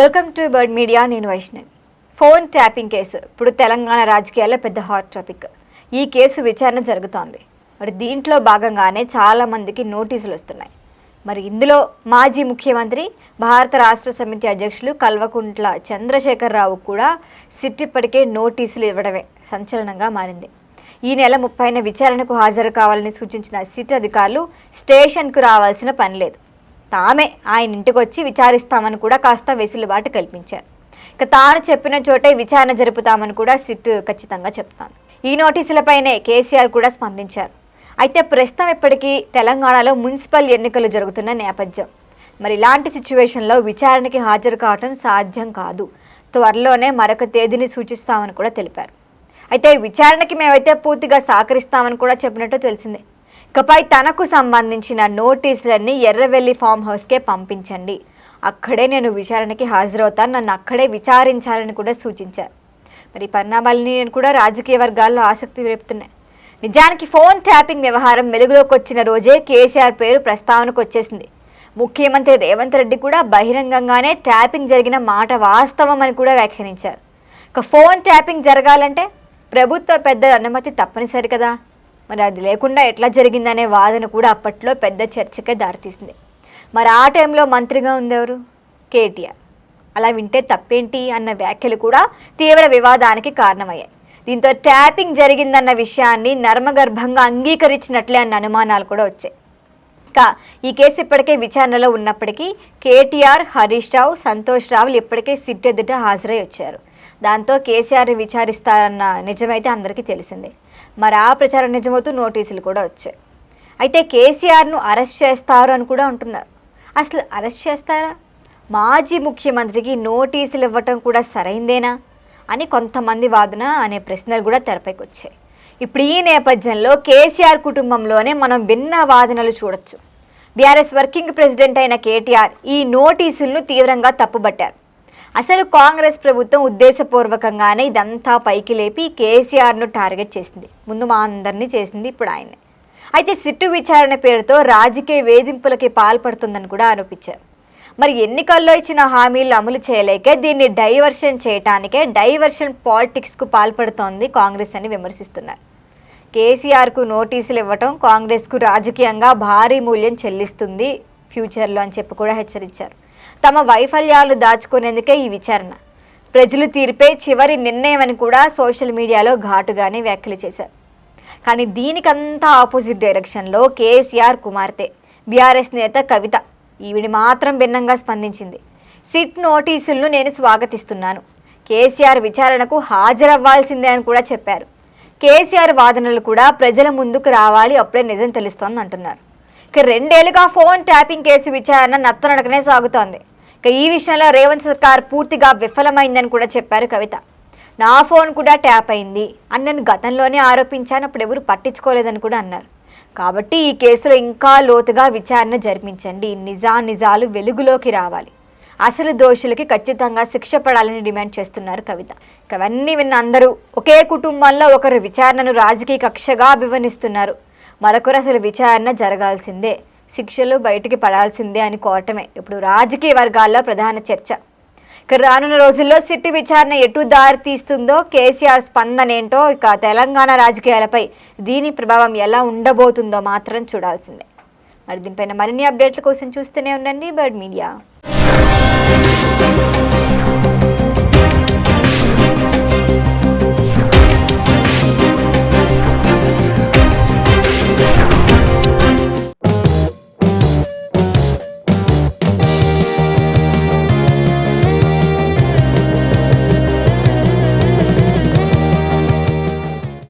Welcome to bird media నేను Vaishnavi. Phone tapping case ఇప్పుడు తెలంగాణ రాజకీయాల్లో పెద్ద హాట్ టాపిక్ ఈ కేసు విచారణ జరుగుతోంది. మరి దీంట్లో భాగంగానే చాలా మందికి నోటీసులు వస్తున్నాయి. మరి ఇందులో మాజీ ముఖ్యమంత్రి భారత రాష్ట్ర సమితి అధ్యక్షులు కల్వకుంట్ల చంద్రశేఖరరావు కూడా సిట్ ఇప్పటికే నోటీసులు ఇవ్వడమే సంచలనంగా మారింది. ఈ నెల ముప్పైన విచారణకు హాజరు కావాలని సూచించిన సిట్ అధికారులు స్టేషన్కు రావాల్సిన పని లేదు. తామే ఆయన ఇంటికి వచ్చి విచారిస్తామని కూడా కాస్త వెసులుబాటు కల్పించారు. ఇక తాను చెప్పిన చోటే విచారణ జరుపుతామని కూడా సిట్ ఖచ్చితంగా చెప్తాను. ఈ నోటీసులపైనే కేసీఆర్ కూడా స్పందించారు. అయితే ప్రస్తుతం ఇప్పటికీ తెలంగాణలో మున్సిపల్ ఎన్నికలు జరుగుతున్న నేపథ్యం. మరి ఇలాంటి సిచ్యువేషన్లో విచారణకి హాజరు కావటం సాధ్యం కాదు. త్వరలోనే మరొక తేదీని సూచిస్తామని కూడా తెలిపారు. అయితే విచారణకి మేమైతే పూర్తిగా సహకరిస్తామని కూడా చెప్పినట్టు తెలిసిందే. ఇకపై తనకు సంబంధించిన నోటీసులన్నీ ఎర్రవెల్లి ఫామ్ హౌస్కే పంపించండి. అక్కడే నేను విచారణకి హాజరవుతాను. నన్ను అక్కడే విచారించాలని కూడా సూచించారు. మరి ఈ పరిణామాలని కూడా రాజకీయ వర్గాల్లో ఆసక్తి రేపుతున్నాయి. నిజానికి ఫోన్ ట్యాపింగ్ వ్యవహారం వెలుగులోకి వచ్చిన రోజే కేసీఆర్ పేరు ప్రస్తావనకు వచ్చేసింది. ముఖ్యమంత్రి రేవంత్ రెడ్డి కూడా బహిరంగంగానే ట్యాపింగ్ జరిగిన మాట వాస్తవం అని కూడా వ్యాఖ్యానించారు. ఇక ఫోన్ ట్యాపింగ్ జరగాలంటే ప్రభుత్వ పెద్ద అనుమతి తప్పనిసరి కదా. మరి అది లేకుండా ఎట్లా జరిగిందనే వాదన కూడా అప్పట్లో పెద్ద చర్చకే దారితీసింది. మరి ఆ టైంలో మంత్రిగా ఉందెవరు కేటీఆర్. అలా వింటే తప్పేంటి అన్న వ్యాఖ్యలు కూడా తీవ్ర వివాదానికి కారణమయ్యాయి. దీంతో ట్యాపింగ్ జరిగిందన్న విషయాన్ని నర్మగర్భంగా అంగీకరించినట్లే అన్న అనుమానాలు కూడా వచ్చాయి. ఇంకా ఈ కేసు ఇప్పటికే విచారణలో ఉన్నప్పటికీ కేటీఆర్ హరీష్ రావు సంతోష్ రావులు ఇప్పటికే సిట్ ఎదుట హాజరై వచ్చారు. దాంతో కేసీఆర్ విచారిస్తారన్న నిజమైతే అందరికీ తెలిసిందే. మరి ఆ ప్రచారం నిజమవుతూ నోటీసులు కూడా వచ్చాయి. అయితే కేసీఆర్ను అరెస్ట్ చేస్తారు అని కూడా అంటున్నారు. అసలు అరెస్ట్ చేస్తారా? మాజీ ముఖ్యమంత్రికి నోటీసులు ఇవ్వటం కూడా సరైందేనా? అని కొంతమంది వాదన అనే ప్రశ్నలు కూడా తెరపైకి వచ్చాయి ఇప్పుడు ఈ నేపథ్యంలో కేసీఆర్ కుటుంబంలోనే మనం భిన్న వాదనలు చూడొచ్చు. బీఆర్ఎస్ వర్కింగ్ ప్రెసిడెంట్ అయిన కేటీఆర్ ఈ నోటీసులను తీవ్రంగా తప్పుబట్టారు. అసలు కాంగ్రెస్ ప్రభుత్వం ఉద్దేశపూర్వకంగానే ఇదంతా పైకి లేపి కేసీఆర్ను టార్గెట్ చేసింది. ముందు మా అందరినీ చేసింది ఇప్పుడు ఆయనే. అయితే సిట్టు విచారణ పేరుతో రాజకీయ వేధింపులకి పాల్పడుతుందని కూడా ఆరోపించారు. మరి ఎన్నికల్లో ఇచ్చిన హామీలు అమలు చేయలేకే దీన్ని డైవర్షన్ చేయటానికే డైవర్షన్ పాలిటిక్స్కు పాల్పడుతోంది కాంగ్రెస్ అని విమర్శిస్తున్నారు. కేసీఆర్కు నోటీసులు ఇవ్వటం కాంగ్రెస్కు రాజకీయంగా భారీ మూల్యం చెల్లిస్తుంది ఫ్యూచర్లో అని చెప్పి కూడా హెచ్చరించారు. తమ వైఫల్యాలు దాచుకునేందుకే ఈ విచారణ. ప్రజలు తీర్పే చివరి నిర్ణయం అని కూడా సోషల్ మీడియాలో ఘాటుగానే వ్యాఖ్యలు చేశారు. కానీ దీనికంతా ఆపోజిట్ డైరెక్షన్లో కేసీఆర్ కుమార్తె బీఆర్ఎస్ నేత కవిత ఈవిడి మాత్రం భిన్నంగా స్పందించింది. సిట్ నోటీసులను నేను స్వాగతిస్తున్నాను. కేసీఆర్ విచారణకు హాజరవ్వాల్సిందే అని కూడా చెప్పారు. కేసీఆర్ వాదనలు కూడా ప్రజల ముందుకు రావాలి అప్పుడే నిజం తెలుస్తోంది అంటున్నారు ఇక రెండేళ్ళుగా ఫోన్ ట్యాపింగ్ కేసు విచారణ నత్తనడకనే సాగుతోంది. ఇక ఈ విషయంలో రేవంత్ సర్కార్ పూర్తిగా విఫలమైందని కూడా చెప్పారు కవిత. నా ఫోన్ కూడా ట్యాప్ అయింది. అని నేను గతంలోనే ఆరోపించాను అప్పుడు ఎవరు పట్టించుకోలేదని కూడా అన్నారు. కాబట్టి ఈ కేసులో ఇంకా లోతుగా విచారణ జరిపించండి. నిజా నిజాలు వెలుగులోకి రావాలి. అసలు దోషులకి ఖచ్చితంగా శిక్ష పడాలని డిమాండ్ చేస్తున్నారు కవిత. ఇక అవన్నీ విన్న అందరూ ఒకే కుటుంబంలో ఒకరు విచారణను రాజకీయ కక్షగా అభివర్ణిస్తున్నారు. మరొకరు అసలు విచారణ జరగాల్సిందే శిక్షలు బయటికి పడాల్సిందే అని కోరటమే. ఇప్పుడు రాజకీయ వర్గాల్లో ప్రధాన చర్చ. ఇక రానున్న రోజుల్లో సిట్టి విచారణ ఎటు దారి తీస్తుందో కేసీఆర్ స్పందన ఏంటో ఇక తెలంగాణ రాజకీయాలపై దీని ప్రభావం ఎలా ఉండబోతుందో మాత్రం చూడాల్సిందే. మరి దీనిపైన మరిన్ని అప్డేట్ల కోసం చూస్తూనే ఉండండి బర్డ్ మీడియా.